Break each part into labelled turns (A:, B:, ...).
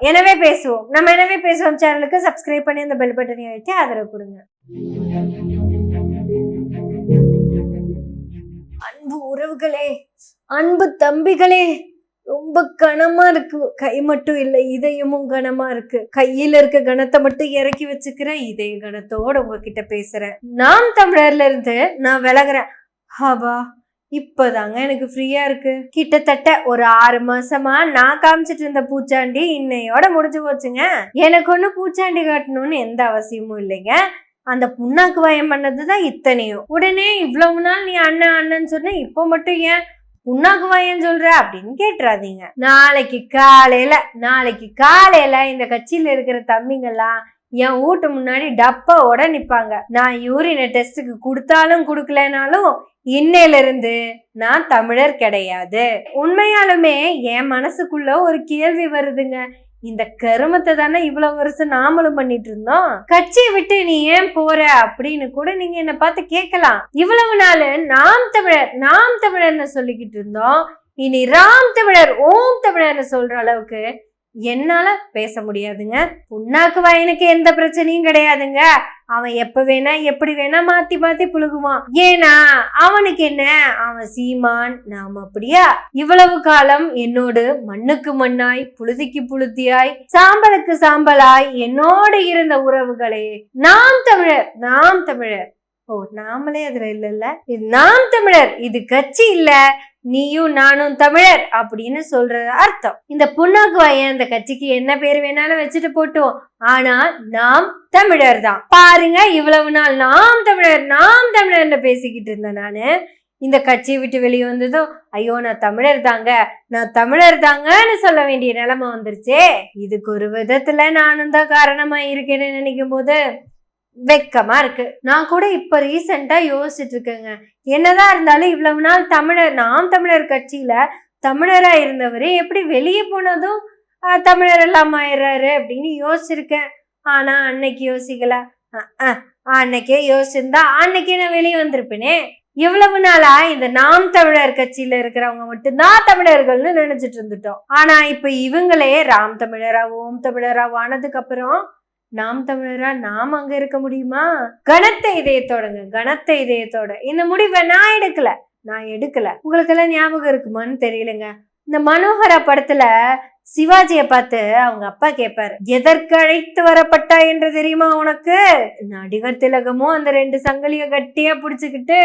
A: எனவே பேசுவோம். நம்ம எனவே பேசுவோம் சேனலுக்கு சப்ஸ்கிரைப் பண்ணி அந்த பெல் பட்டனை அழுத்தி ஆதரவு கொடுங்க. அன்பு உறவுகளே அன்பு தம்பிகளே ரொம்ப கனமா இருக்கு. கை மட்டும் இல்லை இதயமும் கனமா இருக்கு. கையில இருக்க கணத்தை மட்டும் இறக்கி வச்சுக்கிறேன். இதய கணத்தோட உங்ககிட்ட பேசுறேன். நாம் தமிழர்ல இருந்து நான் விலகுறேன். ஹவா இப்போதாங்க எனக்கு ஃப்ரீயா இருக்கு. கிட்டத்தட்ட ஒரு ஆறு மாசமா நான் காமிச்சிட்டு இருந்த பூச்சாண்டி இன்னையோட முடிஞ்சு போச்சுங்க. எனக்கு ஒன்றும் பூச்சாண்டி காட்டணும்னு எந்த அவசியமும் இல்லைங்க. அந்த புண்ணாக்கு வயம் பண்ணதுதான் இத்தனையும். உடனே இவ்வளவு நாள் நீ அண்ணன் அண்ணன் சொன்ன இப்போ மட்டும் ஏன் புண்ணாக்கு வயம் சொல்ற அப்படின்னு கேட்டுறாதீங்க. நாளைக்கு காலையில நாளைக்கு காலையில இந்த கட்சியில இருக்கிற தம்பிங்கெல்லாம் என் வீட்டு முன்னாடி டப்பாவோட நிப்பாங்க நான் யூரினை டெஸ்ட்டுக்கு கொடுத்தாலும் கொடுக்கலனாலும் இன்னையிலிருந்து நான் தமிழர் கிடையாது. உண்மையாலுமே என் மனசுக்குள்ள ஒரு கேள்வி வருதுங்க. இந்த கருமத்தை தானே இவ்வளவு வருஷம் நாமளும் பண்ணிட்டு இருந்தோம்? கட்சியை விட்டு நீ ஏன் போற அப்படின்னு கூட நீங்க என்ன பார்த்து கேட்கலாம். இவ்வளவு நாள் நாம் தமிழர் நாம் தமிழர்னு சொல்லிக்கிட்டு இருந்தோம். இனி ராம் தமிழர் ஓம் தமிழர்னு சொல்ற அளவுக்கு என்னால பேச முடியாதுங்க. புண்ணாக்கு வயனுக்கு எந்த பிரச்சனையும் கிடையாதுங்க. அவன் எப்ப வேணா எப்படி வேணா மாத்தி மாத்தி புழுகுவான். ஏன்னா அவனுக்கு என்ன? அவன் சீமான் நாம் அப்படியா? இவ்வளவு காலம் என்னோடு மண்ணுக்கு மண்ணாய் புழுதிக்கு புழுதியாய் சாம்பலுக்கு சாம்பலாய் என்னோடு இருந்த உறவுகளே நாம் தமிழர் நாம் தமிழர். ஓ நாமளே அதுல இல்ல இது நாம் தமிழர் இது கட்சி இல்ல. நீயும் நானும் தமிழர் அப்படின்னு சொல்றது அர்த்தம். இந்த புண்ணாக்கு வாயன் அந்த கட்சிக்கு என்ன பேர் வேணாலும் வச்சுட்டு போட்டோம் ஆனா நாம் தமிழர் தான். பாருங்க இவ்வளவு நாள் நாம் தமிழர் நாம் தமிழர்னு பேசிக்கிட்டு இருந்தேன் நானு. இந்த கட்சியை விட்டு வெளியே வந்ததும் ஐயோ நான் தமிழர் தாங்க நான் தமிழர் தாங்கன்னு சொல்ல வேண்டிய நிலைமை வந்துருச்சே. இதுக்கு ஒரு விதத்துல நானும் தான் காரணமா இருக்கேன்னு நினைக்கும் போது வெக்கமா இருக்கு. நான் கூட இப்ப ரீசெண்டா யோசிச்சுட்டு இருக்கேங்க என்னதான் இருந்தாலும் இவ்வளவு நாள் தமிழர் நாம் தமிழர் கட்சியில தமிழரா இருந்தவரு எப்படி வெளியே போனதும் தமிழர் எல்லாம் ஆயிடுறாரு அப்படின்னு யோசிச்சிருக்கேன். ஆனா அன்னைக்கு யோசிக்கல. அன்னைக்கே யோசிச்சிருந்தா அன்னைக்கே நான் வெளியே வந்திருப்பேனே. இவ்வளவு நாளா இந்த நாம் தமிழர் கட்சியில இருக்கிறவங்க மட்டும்தான் தமிழர்கள்னு நினைச்சிட்டு இருந்துட்டோம். ஆனா இப்ப இவங்களே ராம் தமிழரா ஓம் தமிழரா ஆனதுக்கு அப்புறம் நாம் தமிழரா நாம் அங்க இருக்க முடியுமா? கனத்த இதயத்தோடங்க கனத்த இதயத்தோட இந்த முடிவை நான் எடுக்கல. நான் எடுக்கல. உங்களுக்கெல்லாம் ஞாபகம் இருக்குமான்னு தெரியலங்க. இந்த மனோகரா படத்துல சிவாஜிய பார்த்து அவங்க அப்பா கேட்பாரு எதற்கு அழைத்து வரப்பட்டா என்று தெரியுமா உனக்கு? நடிகர் திலகமும் அந்த ரெண்டு சங்கிலிய கட்டியா புடிச்சுக்கிட்டு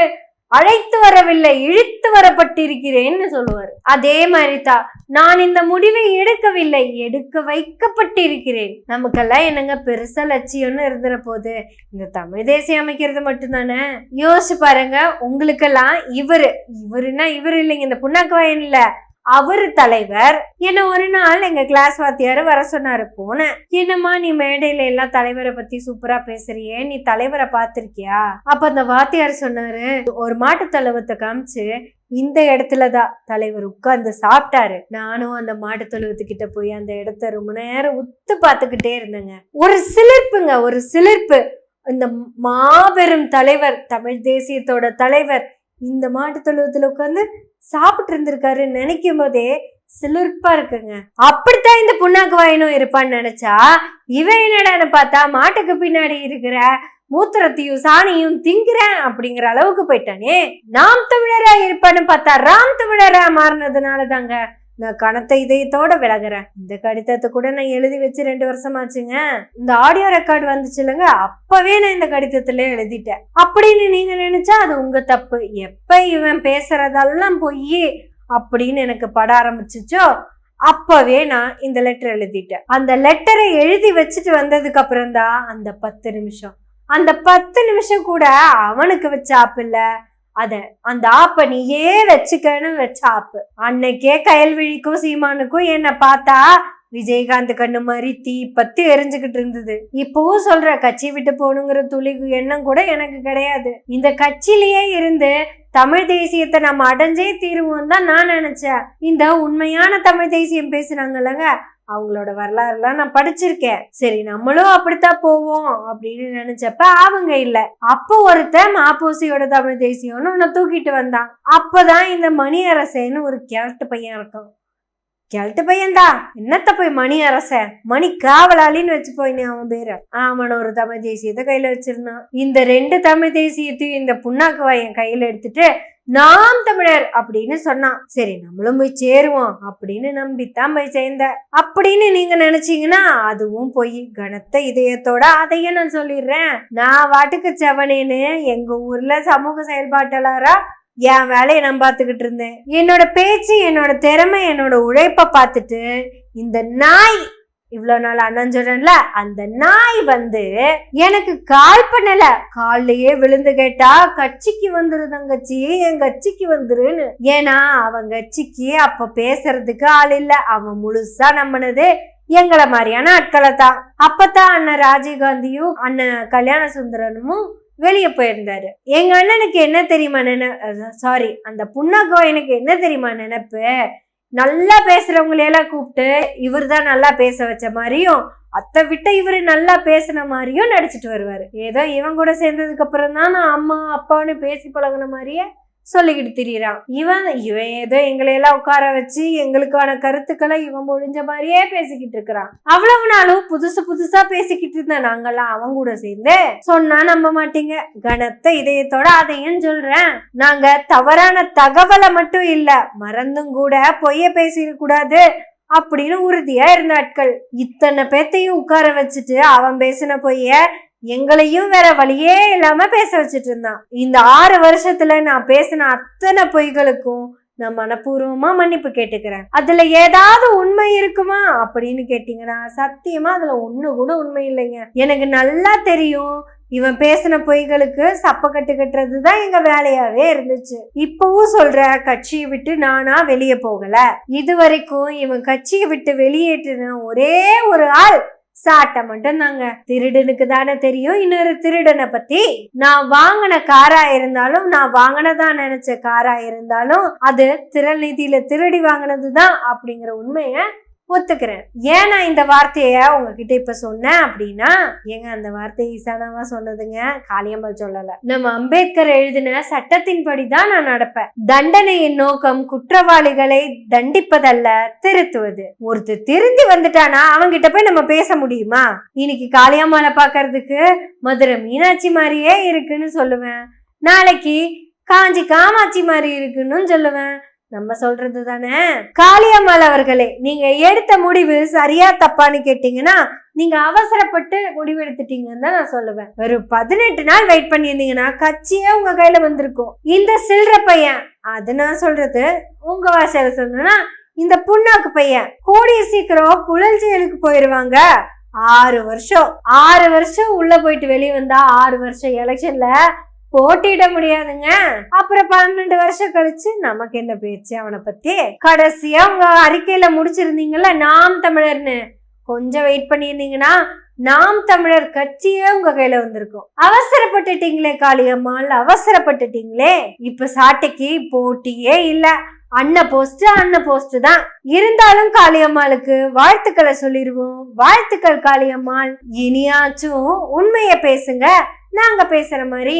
A: அழைத்து வரவில்லை இழுத்து வரப்பட்டிருக்கிறேன்னு சொல்லுவார். அதே மாதிரி தான் நான் இந்த முடிவை எடுக்கவில்லை எடுக்க வைக்கப்பட்டிருக்கிறேன். நமக்கெல்லாம் என்னங்க பெருசா லட்சியம்னு இருந்துற போது இந்த தமிழ் தேசியம் அமைக்கிறது மட்டும்தானே? யோசிச்சு பாருங்க உங்களுக்கெல்லாம் இவரு இவருன்னா இவர் இல்லைங்க இந்த புண்ணாக்கு வயன் இல்ல. அவரு தலைவர். என்ன ஒரு நாள் எங்க கிளாஸ் வாத்தியார் வர சொன்னாரு போனேன் என்னம்மா நீ மேடையில எல்லாம் தலைவரை பத்தி சூப்பரா பேசுறியே? நீ தலைவரை பார்த்திருக்கியா? அப்ப அந்த வாத்தியார் சொன்னாரு ஒரு மாட்டு தழுவத்தை காமிச்சு இந்த இடத்துலதான் தலைவர் உட்கார்ந்து சாப்பிட்டாரு. நானும் அந்த மாட்டு தொழுவத்துக்கிட்ட போய் அந்த இடத்த ரொம்ப நேரம் உத்து பார்த்துக்கிட்டே இருந்தேங்க. ஒரு சிலிர்ப்புங்க ஒரு சிலிர்ப்பு. இந்த மாபெரும் தலைவர் தமிழ் தேசியத்தோட தலைவர் இந்த மாட்டு தொழுவத்துல உட்காந்து சாப்பிட்டு இருந்திருக்காரு நினைக்கும் போதே சிலிர்ப்பா இருக்குங்க. அப்படித்தான் இந்த புண்ணாக்கு வாயினும் இருப்பான்னு நினைச்சா இவன் என்னடான்னு பார்த்தா மாட்டுக்கு பின்னாடி இருக்கிற மூத்திரத்தையும் சாணியும் திங்கிறேன் அப்படிங்கிற அளவுக்கு போயிட்டானே. நாம் தமிழரா இருப்பான்னு பார்த்தா ராம் தமிழரா மாறினதுனால தாங்க நான் கணத்த இதயத்தோட விலகுறேன். இந்த கடிதத்தை கூட நான் எழுதி வச்சு ரெண்டு வருஷமாச்சுங்க. இந்த ஆடியோ ரெக்கார்டு வந்துச்சு இல்லைங்க அப்பவே நான் இந்த கடிதத்துல எழுதிட்டேன். அப்படின்னு நீங்க நினைச்சா அது உங்க தப்பு. எப்ப இவன் பேசுறதெல்லாம் போய் அப்படின்னு எனக்கு பட ஆரம்பிச்சிச்சோ அப்பவே நான் இந்த லெட்டர் எழுதிட்டேன். அந்த லெட்டரை எழுதி வச்சுட்டு வந்ததுக்கு அப்புறம் தான் அந்த பத்து நிமிஷம். அந்த பத்து நிமிஷம் கூட அவனுக்கு வச்ச அதை அந்த ஆப்பை நீயே வச்சுக்கன்னு வச்ச ஆப்பு. அன்னைக்கே கயல்விழிக்கும் சீமானுக்கும் என்னை பார்த்தா விஜயகாந்த் கண்ணு மாதிரி தீ பத்தி எரிஞ்சுக்கிட்டு இருந்தது. இப்பவும் சொல்ற கட்சி விட்டு போகணுங்கிற துளி எண்ணம் கூட எனக்கு கிடையாது. இந்த கட்சியிலேயே இருந்து தமிழ் தேசியத்தை நம்ம அடைஞ்சே தீருவோம் தான் நான் நினைச்சேன். இந்த உண்மையான தமிழ் தேசியம் பேசுறாங்கல்லங்க. அவங்களோட வரலாறுலாம் நான் படிச்சிருக்கேன். சரி நம்மளும் அப்படித்தான் போவோம் அப்படின்னு நினைச்சப்ப அவங்க இல்ல. அப்போ ஒருத்தன் மாப்போசியோட தமிழ் தேசியம்னு உன்னை தூக்கிட்டு வந்தான். அப்பதான் இந்த மணி அரசேன்னு ஒரு கிழட்டு பையன் இருக்கும் கிழட்டு பையன்டா. என்னத்த போய் மணி அரச மணி காவலாளின்னு வச்சு போய் அவன் பேரு. ஆமன் ஒரு தமிழ் தேசியத்தை கையில வச்சிருந்தான். இந்த ரெண்டு தமிழ் தேசியத்தையும் இந்த புண்ணாக்குவா என் கையில எடுத்துட்டு நாம் தமிழர் அப்படின்னு சொன்னான் சரி நம்மளும் போய் சேருவோம் அப்படின்னு நம்பித்தான் போய் சேர்ந்த. அப்படின்னு நீங்க நினைச்சீங்கன்னா அதுவும் போய் கனத்த இதயத்தோட அதையே நான் சொல்லிடுறேன். நான் வாட்டுக்கு செவனேன்னு எங்க ஊர்ல சமூக செயல்பாட்டாளரா என் வேலையை நான் பார்த்துக்கிட்டு இருந்தேன். என்னோட பேச்சு என்னோட திறமை என்னோட உழைப்பை பார்த்துட்டு இந்த நாய் இவ்வளோ நாள் அண்ணன் அந்த நாய் வந்து எனக்கு கால் பண்ணல. கால்லயே விழுந்து கேட்டா கட்சிக்கு வந்துரு தங்கச்சி என் கட்சிக்கு வந்துருன்னு. ஏன்னா அவன் கட்சிக்கு அப்ப பேசுறதுக்கு ஆள் இல்ல. அவன் முழுசா நம்பினது எங்களை மாதிரியான ஆட்களை தான். அப்பதான் அண்ணன் ராஜீவ்காந்தியும் அண்ணன் கல்யாண சுந்தரனும் வெளியே போயிருந்தாரு. எங்க அண்ணனுக்கு என்ன தெரியுமா நினை சாரி அந்த புண்ணாக்கோ எனக்கு என்ன தெரியுமா நினைப்பு? நல்லா பேசுறவங்களையெல்லாம் கூப்பிட்டு இவர் தான் நல்லா பேச வச்ச மாதிரியும் அத்தை விட்ட இவர் நல்லா பேசின மாதிரியும் நடிச்சிட்டு வருவாரு. ஏதோ இவன் கூட சேர்ந்ததுக்கு அப்புறம் தான் நான் அம்மா அப்பான்னு பேசி பழகின மாதிரியே சொல்லிக்கிட்டு திரியிறான். இவன் இவன் ஏதோ எங்களையெல்லாம் உட்கார வச்சு எங்களுக்கான கருத்துக்களை இவன் முடிஞ்ச மாதிரியே பேசிக்கிட்டு இருக்கிறான். அவ்வளவு நாளும் புதுசு புதுசா பேசிக்கிட்டு இருந்த நாங்கெல்லாம் அவன் கூட சேர்ந்து சொன்னா நம்ப மாட்டீங்க. கனத்த இதயத்தோட அதையும் சொல்றேன். நாங்க தவறான தகவலை மட்டும் இல்ல மறந்தும் கூட பொய்ய பேசிட கூடாது அப்படின்னு உறுதியா இருந்த ஆட்கள் இத்தனை பேத்தையும் உட்கார வச்சுட்டு அவன் பேசின பொய்ய எங்களையும் வேற வழியே இல்லாம பேச வச்சுட்டு இருந்தான். இந்த ஆறு வருஷத்துல நான் பேசின அத்தனை பொய்களுக்கும் நான் மனப்பூர்வமா மன்னிப்பு கேட்டுக்கிறேன். அதுல ஏதாவது உண்மை இருக்குமா அப்படின்னு கேட்டீங்கன்னா சத்தியமா அதுல ஒண்ணு கூட உண்மை இல்லைங்க. எனக்கு நல்லா தெரியும் இவன் பேசின பொய்களுக்கு சப்பக்கட்டு கட்டுறது தான் எங்க வேலையாவே இருந்துச்சு. இப்பவும் சொல்ற கட்சியை விட்டு நானா வெளியே போகல. இது வரைக்கும் இவன் கட்சியை விட்டு வெளியேற்றின ஒரே ஒரு ஆள் சாட்டம் மட்டும் தாங்க திருடனுக்கு தானே தெரியும். இன்னொரு திருடனை பத்தி நான் வாங்கின காரா இருந்தாலும் நான் வாங்கினதா நினைச்ச காரா இருந்தாலும் அது திரள் நிதியில திருடி வாங்கினதுதான் அப்படிங்கிற உண்மையை ஒத்துக்கிறேன். ஏன் நான் இந்த வார்த்தைய உங்ககிட்ட இப்ப சொன்னேன் அப்படின்னா ஏங்க அந்த வார்த்தை ஈசானாவா சொன்னதுங்க? காளியம்மாள் சொல்லல. நம்ம அம்பேத்கர் எழுதின சட்டத்தின்படி தான் நான் நடப்பேன். தண்டனையின் நோக்கம் குற்றவாளிகளை தண்டிப்பதல்ல திருத்துவது. ஒருத்தர் திருந்தி வந்துட்டானா அவங்கிட்ட போய் நம்ம பேச முடியுமா? இன்னைக்கு காளியம்மாளை பாக்குறதுக்கு மதுரை மீனாட்சி மாதிரியே இருக்குன்னு சொல்லுவேன். நாளைக்கு காஞ்சி காமாட்சி மாதிரி இருக்குன்னு சொல்லுவேன். நம்ம சொல்றது தானே? காளியம்மாள் அவர்களே நீங்க எடுத்த முடிவு சரியா தப்பான்னு கேட்டீங்கன்னா நீங்க அவசரப்பட்டு முடிவு எடுத்துட்டீங்கன்னு தான் நான் சொல்லுவேன். ஒரு பதினெட்டு நாள் வெயிட் பண்ணியிருந்தீங்கன்னா கட்சியே உங்க கையில வந்திருக்கும். இந்த சில்லற பையன் அது நான் சொல்றது உங்க வாசல சொன்னா இந்த புண்ணாக்கு பையன் கூடிய சீக்கிரம் புழல் செயலுக்கு போயிருவாங்க. ஆறு வருஷம் ஆறு வருஷம் உள்ள போயிட்டு வெளியே வந்தா ஆறு வருஷம் எலெக்ஷன்ல போட்டியிட முடியாதுங்க. அப்புறம் பன்னெண்டு வருஷம் கழிச்சு நமக்கு என்ன பேச்சு அவனை பத்தி? கடைசியா உங்க அறிக்கையில முடிச்சிருந்தீங்கல்ல நாம் தமிழர்னு. கொஞ்சம் வெயிட் பண்ணியிருந்தீங்கன்னா நாம் தமிழர் கட்சியே உங்க கையில வந்திருக்கும். அவசரப்பட்டுட்டீங்களே காளியம்மாள் அவசரப்பட்டுட்டீங்களே. இப்ப சாட்டைக்கு போட்டியே இல்ல. அண்ண போஸ்ட் அன்ன போஸ்ட் தான். இருந்தாலும் காளியம்மாளுக்கு வாழ்த்துக்களை சொல்லிடுவோம் வாழ்த்துக்கள் காளியம்மாள். இனியாச்சும் உண்மைய பேசுங்க. நாங்க பேசுற மாதிரி